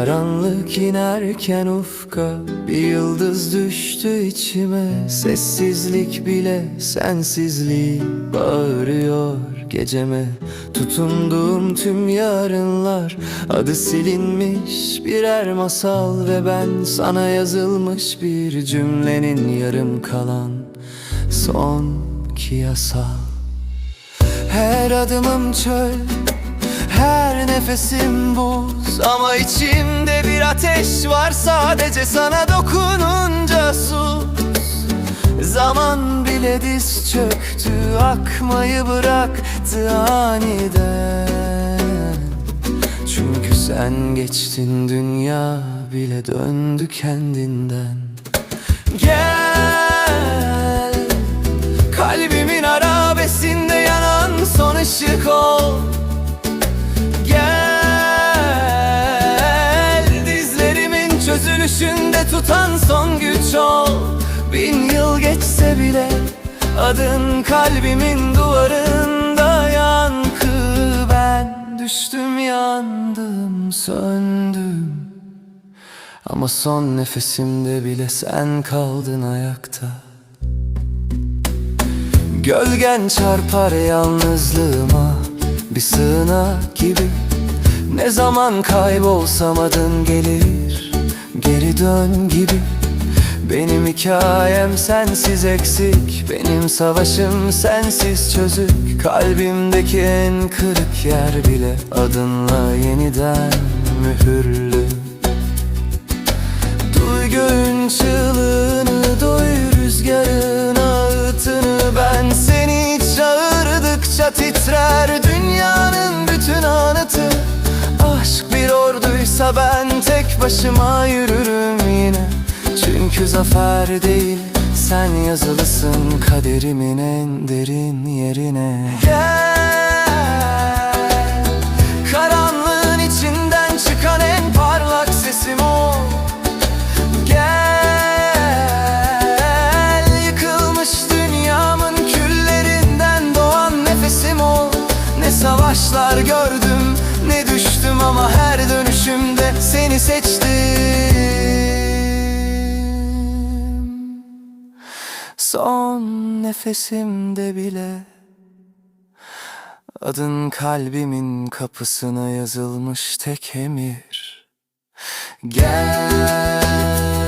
Karanlık inerken ufka Bir yıldız düştü içime. Sessizlik bile sensizliği Bağırıyor geceme. Tutunduğum tüm yarınlar Adı silinmiş birer masal Ve ben sana yazılmış bir cümlenin Yarım kalan son ki yasal Her adımım çöl her nefesim buz Ama içimde bir ateş var. Sadece sana dokununca sus. Zaman bile diz çöktü Akmayı bıraktı aniden. Çünkü sen geçtin dünya bile döndü kendinden. Gel tutan son güç ol Bin yıl geçse bile adın kalbimin duvarında yankı. Ben düştüm yandım söndüm. Ama son nefesimde bile sen kaldın ayakta. Gölgen çarpar yalnızlığıma Bir sığınak gibi. Ne zaman kaybolsam adın gelir Geri dön gibi. Benim hikayem sensiz eksik Benim savaşım sensiz çözük. Kalbimdeki en kırık yer bile Adınla yeniden mühürlü. Duy göğün çığlığını Duy rüzgarın ağıtını. Ben seni çağırdıkça titrer Dünyanın bütün anıtı. Aşk bir orduysa ben başıma yürürüm yine. Çünkü zafer değil sen yazılısın kaderimin en derin yerine. Gel Karanlığın içinden çıkan en parlak sesim ol Gel Yıkılmış dünyamın küllerinden doğan nefesim ol Ne savaşlar gördüm ne düştüm ama her dönüşümde seni seçtim. Son nefesimde bile Adın kalbimin kapısına yazılmış tek emir. Gel